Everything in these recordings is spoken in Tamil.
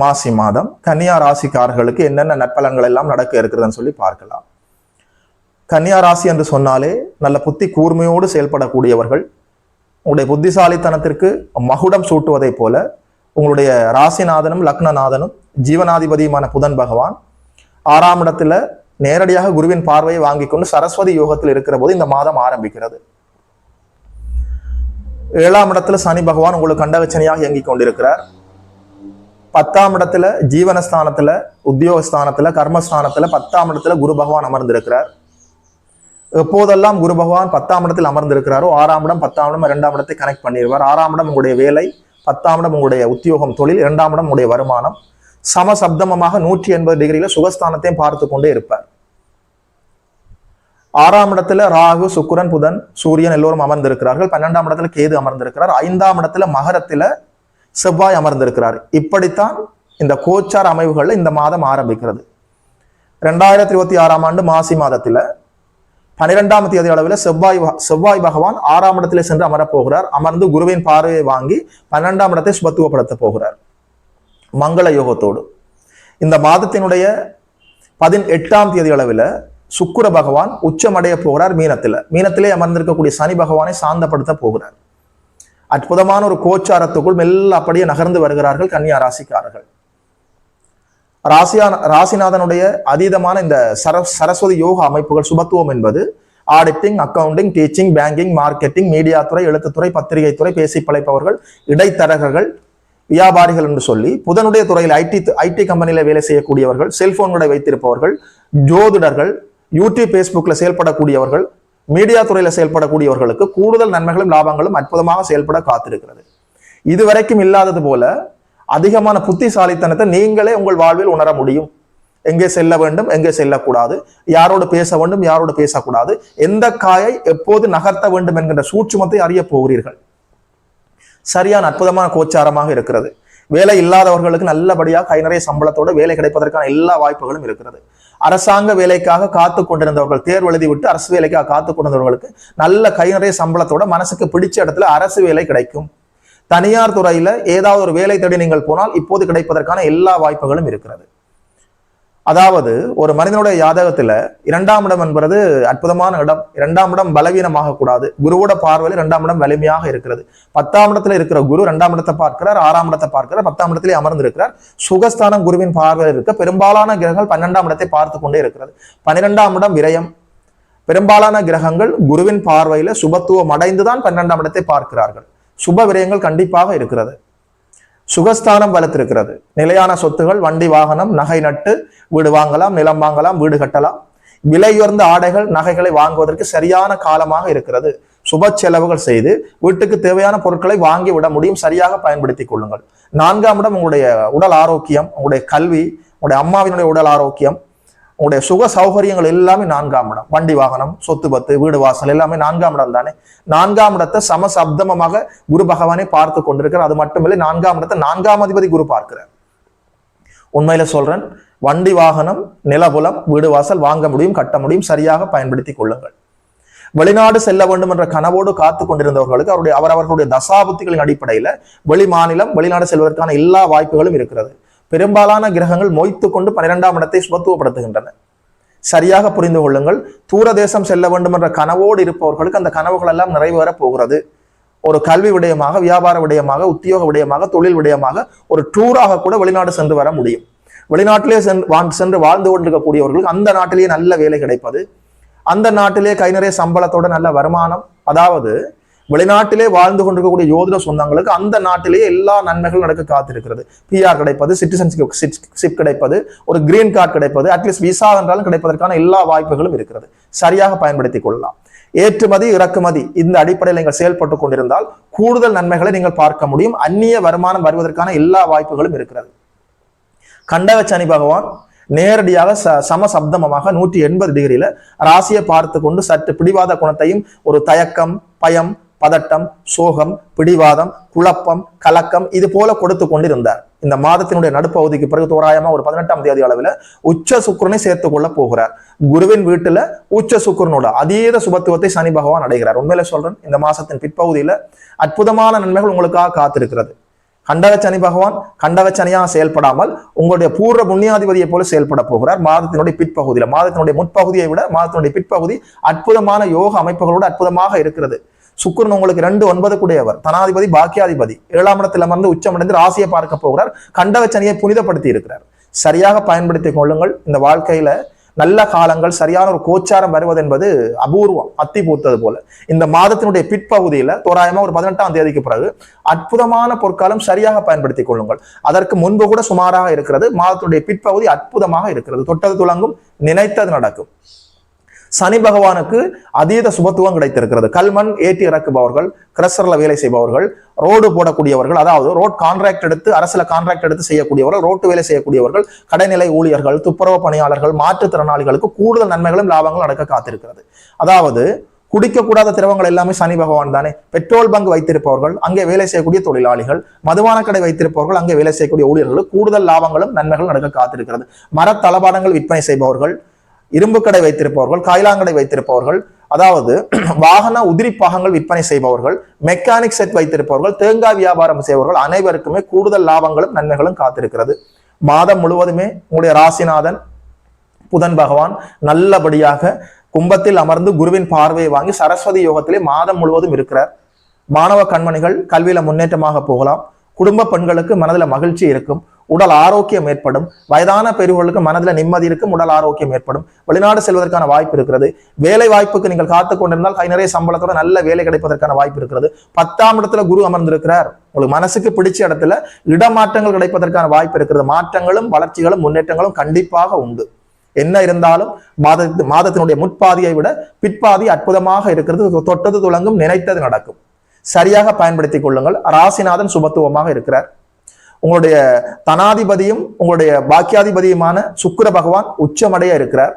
மாசி மாதம் கன்னியா ராசிக்காரர்களுக்கு என்னென்ன நற்பலன்கள் எல்லாம் நடக்க இருக்கிறதுன்னு சொல்லி பார்க்கலாம். கன்னியா ராசி என்று சொன்னாலே நல்ல புத்தி கூர்மையோடு செயல்படக்கூடியவர்கள் உங்களுடைய புத்திசாலித்தனத்திற்கு மகுடம் சூட்டுவதைப் போல உங்களுடைய ராசிநாதனும் லக்னநாதனும் ஜீவனாதிபதியுமான புதன் பகவான் ஆறாம் இடத்துல நேரடியாக குருவின் பார்வையை வாங்கி கொண்டு சரஸ்வதி யோகத்தில் இருக்கிற போது இந்த மாதம் ஆரம்பிக்கிறது. ஏழாம் இடத்துல சனி பகவான் உங்களுக்கு கண்டகச்சனியாக இயங்கிக் கொண்டிருக்கிறார். பத்தாம் இடத்துல ஜீவனஸ்தானத்துல உத்தியோகஸ்தானத்துல கர்மஸ்தானத்துல பத்தாம் இடத்துல குரு பகவான் அமர்ந்திருக்கிறார். எப்போதெல்லாம் குரு பகவான் பத்தாம் இடத்தில் அமர்ந்திருக்கிறாரோ ஆறாம் இடம் பத்தாம் இடம் இரண்டாம் இடத்தை கனெக்ட் பண்ணிடுவார். ஆறாம் இடம் உங்களுடைய வேலை பத்தாம் இடம் உங்களுடைய உத்தியோகம் தொழில் இரண்டாம் இடம் உங்களுடைய வருமானம். சமசப்தமமாக நூற்றி எண்பது டிகிரியில சுகஸ்தானத்தையும் பார்த்து கொண்டே இருப்பார். ஆறாம் இடத்துல ராகு சுக்கிரன் புதன் சூரியன் எல்லோரும் அமர்ந்திருக்கிறார்கள். பன்னெண்டாம் இடத்துல கேது அமர்ந்திருக்கிறார். ஐந்தாம் இடத்துல மகரத்துல செவ்வாய் அமர்ந்திருக்கிறார். இப்படித்தான் இந்த கோச்சார் அமைவுகள்ல இந்த மாதம் ஆரம்பிக்கிறது. ரெண்டாயிரத்தி இருபத்தி ஆறாம் ஆண்டு மாசி மாதத்தில் பனிரெண்டாம் தேதி அளவில் செவ்வாய் செவ்வாய் பகவான் ஆறாம் இடத்திலே சென்று அமரப் போகிறார் அமர்ந்து குருவின் பார்வையை வாங்கி பன்னெண்டாம் இடத்தை சுபத்துவப்படுத்த போகிறார். மங்கள யோகத்தோடு. இந்த மாதத்தினுடைய பதினெட்டாம் தேதி அளவில் சுக்குர பகவான் உச்சமடைய போகிறார் மீனத்தில். மீனத்திலே அமர்ந்திருக்கக்கூடிய சனி பகவானை சாந்தப்படுத்த போகிறார். அற்புதமான ஒரு கோச்சாரத்துக்குள் மெல்ல அப்படியே நகர்ந்து வருகிறார்கள் கன்னியா ராசிக்காரர்கள். ராசியா ராசிநாதனுடைய அதீதமான இந்த சர சரஸ்வதி யோக அமைப்புகள் சுபத்துவம் என்பது auditing accounting teaching banking marketing media துறை எழுத்துத்துறை பத்திரிகை துறை பேசி பழைப்பவர்கள் இடைத்தரகர்கள் வியாபாரிகள் என்று சொல்லி புதனுடைய துறையில் ஐடி ஐடி கம்பெனியில் வேலை செய்யக்கூடியவர்கள் செல்போன்களை வைத்திருப்பவர்கள் ஜோதிடர்கள் யூடியூப் ஃபேஸ்புக்கில் செயல்படக்கூடியவர்கள் மீடியா துறையில் செயல்படக்கூடியவர்களுக்கு கூடுதல் நன்மைகளும் லாபங்களும் அற்புதமாக செயல்பட காத்திருக்கிறது. இதுவரைக்கும் இல்லாதது போல அதிகமான புத்திசாலித்தனத்தை நீங்களே உங்கள் வாழ்வில் உணர முடியும். எங்கே செல்ல வேண்டும் எங்கே செல்லக்கூடாது யாரோடு பேச வேண்டும் யாரோடு பேசக்கூடாது எந்த காயை எப்போது நகர்த்த வேண்டும் என்கின்ற சூட்சுமத்தை அறிய போகிறீர்கள். சரியான அற்புதமான கோச்சாரமாக இருக்கிறது. வேலை இல்லாதவர்களுக்கு நல்லபடியாக கை நிறைய சம்பளத்தோட வேலை கிடைப்பதற்கான எல்லா வாய்ப்புகளும் இருக்கிறது. அரசாங்க வேலைக்காக காத்து கொண்டிருந்தவர்கள் தேர்வு எழுதி விட்டு அரசு வேலைக்காக காத்து கொண்டிருந்தவர்களுக்கு நல்ல கை நிறைய சம்பளத்தோட மனசுக்கு பிடிச்ச இடத்துல அரசு வேலை கிடைக்கும். தனியார் துறையில ஏதாவது ஒரு வேலை தேடி நீங்கள் போனால் இப்போது கிடைப்பதற்கான எல்லா வாய்ப்புகளும் இருக்கிறது. அதாவது ஒரு மனிதனுடைய ஜாதகத்துல இரண்டாம் இடம் என்பது அற்புதமான இடம். இரண்டாம் இடம் பலவீனமாக கூடாது. குருவோட பார்வையில் இரண்டாம் இடம் வலிமையாக இருக்கிறது. பத்தாம் இடத்துல இருக்கிற குரு இரண்டாம் இடத்தை பார்க்கிறார் ஆறாம் இடத்தை பார்க்கிறார் பத்தாம் இடத்திலே அமர்ந்திருக்கிறார். சுகஸ்தானம் குருவின் பார்வையில் இருக்க. பெரும்பாலான கிரகங்கள் பன்னெண்டாம் இடத்தை பார்த்து கொண்டே இருக்கிறது. பன்னிரெண்டாம் இடம் விரயம். பெரும்பாலான கிரகங்கள் குருவின் பார்வையில சுபத்துவம் அடைந்துதான் பன்னெண்டாம் இடத்தை பார்க்கிறார்கள். சுப விரயங்கள் கண்டிப்பாக இருக்கிறது. சுகஸ்தானம் வளர்த்திருக்கிறது. நிலையான சொத்துகள் வண்டி வாகனம் நகை நட்டு வீடு வாங்கலாம் நிலம் வாங்கலாம் வீடு கட்டலாம். விலையுயர்ந்த ஆடைகள் நகைகளை வாங்குவதற்கு சரியான காலமாக இருக்கிறது. சுப செலவுகள் செய்து வீட்டுக்கு தேவையான பொருட்களை வாங்கி விட முடியும். சரியாக பயன்படுத்திக் கொள்ளுங்கள். நான்காம் இடம் உங்களுடைய உடல் ஆரோக்கியம் உங்களுடைய கல்வி உங்களுடைய அம்மாவினுடைய உடல் ஆரோக்கியம். உங்களுடைய சுக சௌகரியங்கள் எல்லாமே நான்காம் இடம். வண்டி வாகனம் சொத்து பத்து வீடு வாசல் எல்லாமே நான்காம் இடம் தானே? நான்காம் இடத்தை சமசப்தமமாக குரு பகவானை பார்த்து கொண்டிருக்கிறார். அது மட்டுமில்லை நான்காம் இடத்தை நான்காம் அதிபதி குரு பார்க்கிறார். உண்மையில சொல்றேன் வண்டி வாகனம் நிலபுலம் வீடு வாசல் வாங்க முடியும் கட்ட முடியும் சரியாக பயன்படுத்திக் கொள்ளுங்கள். வெளிநாடு செல்ல வேண்டும் என்ற கனவோடு காத்து கொண்டிருந்தவர்களுக்கு அவருடைய அவரவர்களுடைய தசாபுத்திகளின் அடிப்படையில வெளி மாநிலம் வெளிநாடு செல்வதற்கான எல்லா வாய்ப்புகளும் இருக்கிறது. பெரும்பாலான கிரகங்கள் மொய்த்து கொண்டு பன்னிரெண்டாம் இடத்தை சுபத்துவப்படுத்துகின்றன சரியாக புரிந்து கொள்ளுங்கள். தூர தேசம் செல்ல வேண்டும் என்ற கனவோடு இருப்பவர்களுக்கு அந்த கனவுகள் எல்லாம் நிறைவேறப் போகிறது. ஒரு கல்வி விடயமாக வியாபார விடயமாக உத்தியோக விடயமாக தொழில் விடயமாக ஒரு டூராக கூட வெளிநாடு சென்று வர முடியும். வெளிநாட்டிலே சென்று சென்று வாழ்ந்து கொண்டிருக்கக்கூடியவர்களுக்கு அந்த நாட்டிலேயே நல்ல வேலை கிடைப்பது. அந்த நாட்டிலே கை நிறைய சம்பளத்தோட நல்ல வருமானம் அதாவது வெளிநாட்டிலே வாழ்ந்து கொண்டிருக்கக்கூடிய ஜோதிட சொந்தங்களுக்கு அந்த நாட்டிலேயே எல்லா நன்மைகளும் நடக்க காத்திருக்கிறது. பிஆர் கிடைப்பது சிட்டிசன்ஷிப் சிப் கிடைப்பது ஒரு கிரீன் கார்டு கிடைப்பது அட்லீஸ்ட் விசா என்றாலும் கிடைப்பதற்கான எல்லா வாய்ப்புகளும் இருக்கிறது. சரியாக பயன்படுத்திக் கொள்ளலாம். ஏற்றுமதி இறக்குமதி இந்த அடிப்படையில் நீங்கள் செயல்பட்டு கொண்டிருந்தால் கூடுதல் நன்மைகளை நீங்கள் பார்க்க முடியும். அந்நிய வருமானம் வருவதற்கான எல்லா வாய்ப்புகளும் இருக்கிறது. கண்டக சனி பகவான் நேரடியாக ச சமசப்தமமாக நூற்றி எண்பது டிகிரியில ராசியை பார்த்து கொண்டு சற்று பிடிவாத குணத்தையும் ஒரு தயக்கம் பயம் பதட்டம் சோகம் பிடிவாதம் குழப்பம் கலக்கம் இது போல கொடுத்து கொண்டிருந்தார். இந்த மாதத்தினுடைய நடுப்பகுதிக்கு பிறகு தோராயமா ஒரு பதினெட்டாம் தேதி அளவில் உச்ச சுக்கரனை சேர்த்து கொள்ள போகிறார். குருவின் வீட்டுல உச்ச சுக்கிரனோட அதீத சுபத்துவத்தை சனி பகவான் அடைகிறார். உண்மையில சொல்றேன் இந்த மாசத்தின் பிற்பகுதியில அற்புதமான நன்மைகள் உங்களுக்காக காத்திருக்கிறது. கண்டக சனி பகவான் கண்டக சனியாக செயல்படாமல் உங்களுடைய பூர்வ புண்ணியாதிபதியை போல செயல்பட போகிறார். மாதத்தினுடைய பிற்பகுதியில மாதத்தினுடைய முற்பகுதியை விட மாதத்தினுடைய பிற்பகுதி அற்புதமான யோக அமைப்புகளோடு அற்புதமாக இருக்கிறது. சுக்கிரன் உங்களுக்கு ரெண்டு ஒன்பது கூடியவர் தனாதிபதி பாக்கியாதிபதி. ஏழாம் இடத்தில் அமர்ந்து உச்சமடைந்து ராசியை பார்க்க போகிறார். கண்டவச்சனையை புனிதப்படுத்தி இருக்கிறார். சரியாக பயன்படுத்திக் கொள்ளுங்கள். இந்த வாழ்க்கையில நல்ல காலங்கள் சரியான ஒரு கோச்சாரம் வருவது என்பது அபூர்வம் அத்தி பூத்தது போல. இந்த மாதத்தினுடைய பிற்பகுதியில தோராயமா ஒரு பதினெட்டாம் தேதிக்கு பிறகு அற்புதமான பொற்காலம் சரியாக பயன்படுத்திக் கொள்ளுங்கள். அதற்கு முன்பு கூட சுமாராக இருக்கிறது. மாதத்தினுடைய பிற்பகுதி அற்புதமாக இருக்கிறது. தொட்டது துளங்கும் நினைத்தது நடக்கும். சனி பகவானுக்கு அதீத சுபத்துவம் கிடைத்திருக்கிறது. கல்மண் ஏற்றி இறக்குபவர்கள் கிரஷர்ல வேலை செய்பவர்கள் ரோடு போடக்கூடியவர்கள் அதாவது ரோட் கான்ட்ராக்ட் எடுத்து அரசுல கான்ட்ராக்ட் எடுத்து செய்யக்கூடியவர்கள் ரோட்டு வேலை செய்யக்கூடியவர்கள் கடைநிலை ஊழியர்கள் துப்புரவு பணியாளர்கள் மாற்றுத்திறனாளிகளுக்கு கூடுதல் நன்மைகளும் லாபங்களும் நடக்க காத்திருக்கிறது. அதாவது குடிக்கக்கூடாத திரவங்கள் எல்லாமே சனி பகவான் தானே. பெட்ரோல் பங்க் வைத்திருப்பவர்கள் அங்கே வேலை செய்யக்கூடிய தொழிலாளிகள் மதுபான கடை வைத்திருப்பவர்கள் அங்கே வேலை செய்யக்கூடிய ஊழியர்களுக்கு கூடுதல் லாபங்களும் நன்மைகளும் நடக்க காத்திருக்கிறது. மர தளபாடங்கள் விற்பனை செய்பவர்கள் இரும்பு கடை வைத்திருப்பவர்கள் காய்லாங்கடை வைத்திருப்பவர்கள் அதாவது வாகன உதிரி பாகங்கள் விற்பனை செய்பவர்கள் மெக்கானிக் செட் வைத்திருப்பவர்கள் தேங்காய் வியாபாரம் செய்பவர்கள் அனைவருக்குமே கூடுதல் லாபங்களும் நன்மைகளும் காத்திருக்கிறது. மாதம் முழுவதுமே உங்களுடைய ராசிநாதன் புதன் பகவான் நல்லபடியாக கும்பத்தில் அமர்ந்து குருவின் பார்வையை வாங்கி சரஸ்வதி யோகத்திலே மாதம் முழுவதும் இருக்கிறார். மாணவ கண்மணிகள் கல்வியில முன்னேற்றமாக போகலாம். குடும்ப பெண்களுக்கு மனதில் மகிழ்ச்சி இருக்கும். உடல் ஆரோக்கியம் ஏற்படும். வயதான பெரியவர்களுக்கு மனதில் நிம்மதி இருக்கும் உடல் ஆரோக்கியம் ஏற்படும். வெளிநாடு செல்வதற்கான வாய்ப்பு இருக்கிறது. வேலை வாய்ப்புக்கு நீங்கள் காத்து கொண்டிருந்தால் கை நிறைய சம்பளத்தோட நல்ல வேலை கிடைப்பதற்கான வாய்ப்பு இருக்கிறது. பத்தாம் இடத்துல குரு அமர்ந்திருக்கிறார். உங்களுக்கு மனசுக்கு பிடிச்ச இடத்துல இடமாற்றங்கள் கிடைப்பதற்கான வாய்ப்பு இருக்கிறது. மாற்றங்களும் வளர்ச்சிகளும் முன்னேற்றங்களும் கண்டிப்பாக உண்டு. என்ன இருந்தாலும் மாத மாதத்தினுடைய முற்பாதியை விட பிற்பாதி அற்புதமாக இருக்கிறது. தொட்டது துளங்கும் நினைத்தது நடக்கும். சரியாக பயன்படுத்திக் கொள்ளுங்கள். ராசிநாதன் சுபத்துவமாக இருக்கிறார். உங்களுடைய தனாதிபதியும் உங்களுடைய பாக்கியாதிபதியுமான சுக்கர பகவான் உச்சமடைய இருக்கிறார்.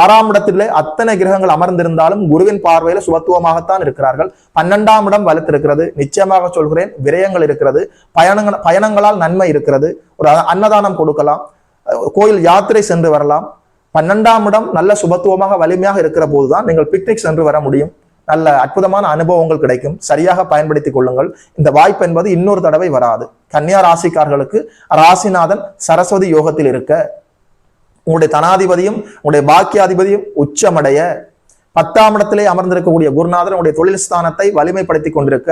ஆறாம் இடத்திலே அத்தனை கிரகங்கள் அமர்ந்திருந்தாலும் குருவின் பார்வையில சுபத்துவமாகத்தான் இருக்கிறார்கள். பன்னெண்டாம் இடம் வலுத்திருக்கிறது. நிச்சயமாக சொல்கிறேன் விரயங்கள் இருக்கிறது. பயணங்கள் பயணங்களால் நன்மை இருக்கிறது. ஒரு அன்னதானம் கொடுக்கலாம். கோயில் யாத்திரை சென்று வரலாம். பன்னெண்டாம் இடம் நல்ல சுபத்துவமாக வலிமையாக இருக்கிற போதுதான் நீங்கள் பிக்னிக் சென்று வர முடியும். நல்ல அற்புதமான அனுபவங்கள் கிடைக்கும். சரியாக பயன்படுத்திக் கொள்ளுங்கள். இந்த வாய்ப்பு என்பது இன்னொரு தடவை வராது. கன்னியா ராசிக்காரர்களுக்கு ராசிநாதன் சரஸ்வதி யோகத்தில் இருக்க உங்களுடைய தனாதிபதியும் உங்களுடைய பாக்கியாதிபதியும் உச்சமடைய பத்தாம் இடத்திலே அமர்ந்திருக்கக்கூடிய குருநாதர் உடைய தொழில் ஸ்தானத்தை வலிமைப்படுத்தி கொண்டிருக்க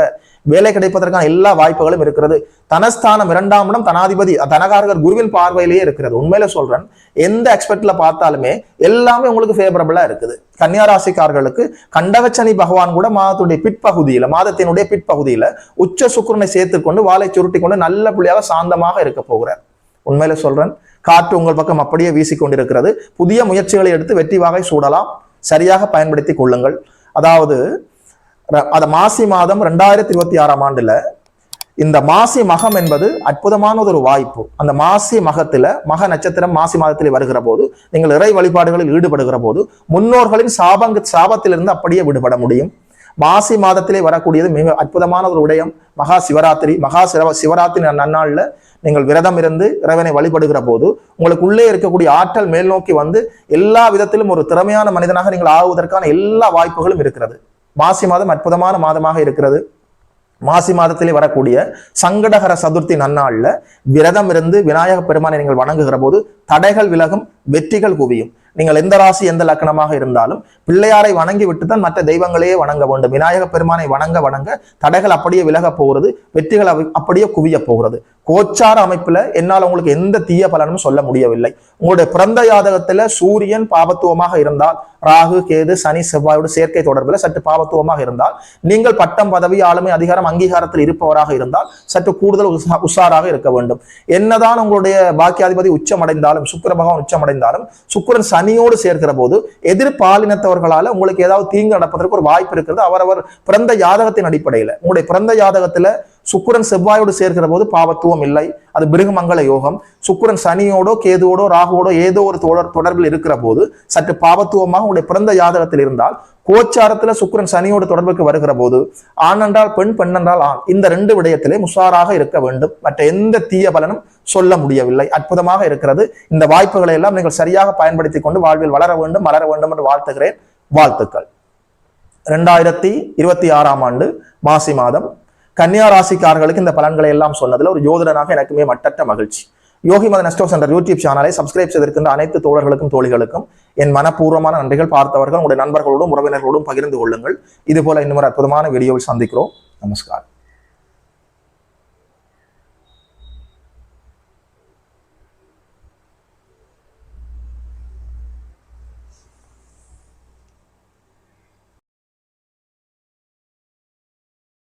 வேலை கிடைப்பதற்கான எல்லா வாய்ப்புகளும் இருக்கிறது. தனஸ்தானம் இரண்டாம் இடம் தனாதிபதி தனகாரகர் குருவின் பார்வையிலேயே இருக்கிறது. உண்மையில சொல்றேன் எந்த எக்ஸ்பெக்ட்ல பார்த்தாலுமே எல்லாமே உங்களுக்கு ஃபேவரபிளா இருக்குது. கன்னியாராசிக்காரர்களுக்கு கண்டகச்சனி பகவான் கூட மாதத்துடைய பிற்பகுதியில மாதத்தினுடைய பிற்பகுதியில உச்ச சுக்குரனை சேர்த்துக்கொண்டு வாழை சுருட்டி கொண்டு நல்ல புள்ளியாக சாந்தமாக இருக்க போகிறார். உண்மையில சொல்றேன் காற்று உங்கள் பக்கம் அப்படியே வீசிக்கொண்டிருக்கிறது புதிய முயற்சிகளை எடுத்து வெற்றி வாகை சூடலாம். சரியாக பயன்படுத்தி கொள்ளுங்கள். அதாவது அந்த மாசி மாதம் ரெண்டாயிரத்தி இருபத்தி ஆறாம் ஆண்டுல இந்த மாசி மகம் என்பது அற்புதமான ஒரு வாய்ப்பு. அந்த மாசி மகத்துல மக நட்சத்திரம் மாசி மாதத்தில் வருகிற போது நீங்கள் இறை வழிபாடுகளில் ஈடுபடுகிற போது முன்னோர்களின் சாபங்க சாபத்திலிருந்து அப்படியே விடுபட முடியும். மாசி மாதத்திலே வரக்கூடியது மிக அற்புதமான ஒரு விடயம் மகா சிவராத்திரி மகா சிவ சிவராத்திரி நன்னாளில் நீங்கள் விரதம் இருந்து இறைவனை வழிபடுகிற போது உங்களுக்கு உள்ளே இருக்கக்கூடிய ஆற்றல் மேல் நோக்கி வந்து எல்லா விதத்திலும் ஒரு திறமையான மனிதனாக நீங்கள் ஆகுவதற்கான எல்லா வாய்ப்புகளும் இருக்கிறது. மாசி மாதம் அற்புதமான மாதமாக இருக்கிறது. மாசி மாதத்திலே வரக்கூடிய சங்கடகர சதுர்த்தி நன்னாளில் விரதம் இருந்து விநாயக பெருமானை நீங்கள் வணங்குகிற போது தடைகள் விலகும் வெற்றிகள் குவியும். நீங்கள் எந்த ராசி எந்த லக்கணமாக இருந்தாலும் பிள்ளையாரை வணங்கி விட்டுதான் மற்ற தெய்வங்களையே வணங்க வேண்டும். விநாயக பெருமானை வணங்க வணங்க தடைகள் அப்படியே விலக போகிறது வெற்றிகள் அப்படியே குவிய போகிறது. கோச்சார அமைப்புல என்னால் உங்களுக்கு எந்த தீய பலனும் சொல்ல முடியவில்லை. உங்களுடைய பிறந்த யாதகத்துல சூரியன் பாபத்துவமாக இருந்தால் ராகு கேது சனி செவ்வாயோட சேர்க்கை தொடர்பில் சற்று பாவத்துவமாக இருந்தால் நீங்கள் பட்டம் பதவி ஆளுமை அதிகாரம் அங்கீகாரத்தில் இருப்பவராக இருந்தால் சற்று கூடுதல் உஷாராக இருக்க வேண்டும். என்னதான் உங்களுடைய பாக்கியாதிபதி உச்சமடைந்தாலும் சுக்கர பகவான் உச்சமடைந்தாலும் சுக்கரன் சனியோடு சேர்க்கிற போது எதிர்பாலினத்தவர்களால் உங்களுக்கு ஏதாவது தீங்கு நடப்பதற்கு ஒரு வாய்ப்பு இருக்கிறது. அவரவர் பிறந்த யாதகத்தின் அடிப்படையில். உங்களுடைய பிறந்த ஜாதகத்தில் சுக்குரன் செவ்வாயோடு சேர்க்கிற போது பாவத்துவம் இல்லை. அது பிருகமங்கள யோகம். சுக்குரன் சனியோடோ கேதுவோடோ ராகுவோடோ ஏதோ ஒரு தொடர் தொடர்பில் இருக்கிற போது சற்று பாவத்துவமாக உங்களுடைய பிறந்த ஜாதகத்தில் இருந்தால் கோச்சாரத்துல சுக்கிரன் சனியோடு தொடர்புக்கு வருகிற போது ஆண் என்றால் பெண் பெண் என்றால் ஆண் இந்த ரெண்டு விடயத்திலே முசாராக இருக்க வேண்டும். மற்ற எந்த தீய பலனும் சொல்ல முடியவில்லை. அற்புதமாக இருக்கிறது. இந்த வாய்ப்புகளை எல்லாம் நீங்கள் சரியாக பயன்படுத்தி கொண்டு வாழ்வில் வளர வேண்டும் வளர வேண்டும் என்று வாழ்த்துகிறேன். வாழ்த்துக்கள். ரெண்டாயிரத்தி இருபத்தி ஆறாம் ஆண்டு மாசி மாதம் கன்னியா ராசிக்காரர்களுக்கு இந்த பலன்களை எல்லாம் சொன்னதுல ஒரு ஜோதிடனாக எனக்குமே மட்டற்ற மகிழ்ச்சி. யோகி மத நெஸ்டோ என்ற யூடியூப் சேனலை சப்ஸ்கிரைப் செய்திருக்கின்ற அனைத்து தோழர்களுக்கும் தோழிகளுக்கும் என் மனப்பூர்வமான நன்றிகள். பார்த்தவர்கள் உங்களுடைய நண்பர்களோடும் உறவினர்களோடும் பகிர்ந்து கொள்ளுங்கள். இதுபோல இன்னும் ஒரு அற்புதமான வீடியோவில் சந்திக்கிறோம். நமஸ்காரம்